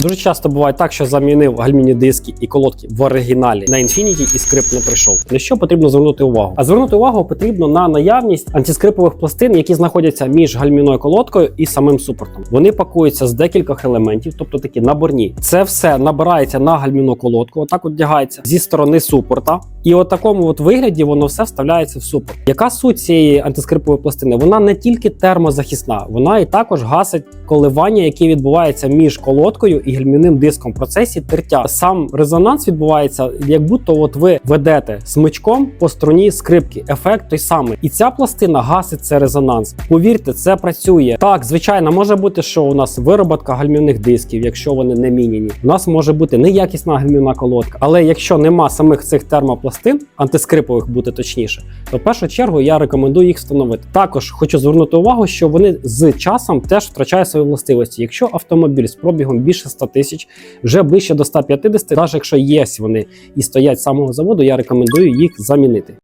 Дуже часто буває так, що замінив гальміні диски і колодки в оригіналі на Infinity і скрип не прийшов. На що потрібно звернути увагу? А звернути увагу потрібно на наявність антискрипових пластин, які знаходяться між гальміною колодкою і самим супортом. Вони пакуються з декількох елементів, тобто такі наборні. Це все набирається на гальміну колодку, отак одягається зі сторони супорта, і от такому от вигляді воно все вставляється в супорт. Яка суть цієї антискрипової пластини? Вона не тільки термозахисна, вона і також гасить коливання, які відбуваються між колодкою і гальмівним диском в процесі тертя. Сам резонанс відбувається, як будто от ви ведете смичком по струні скрипки. Ефект той самий. І ця пластина гасить цей резонанс. Повірте, це працює. Так, звичайно, може бути, що у нас вироботка гальмівних дисків, якщо вони не міняні. У нас може бути неякісна гальмівна колодка. Але якщо нема самих цих термопластин, антискрипових бути точніше, то в першу чергу я рекомендую їх встановити. Також хочу звернути увагу, що вони з часом теж втрачають свої властивості. Якщо автомобіль з пробігом більше 100 тисяч, вже ближче до 150, навіть якщо є вони і стоять з самого заводу, я рекомендую їх замінити.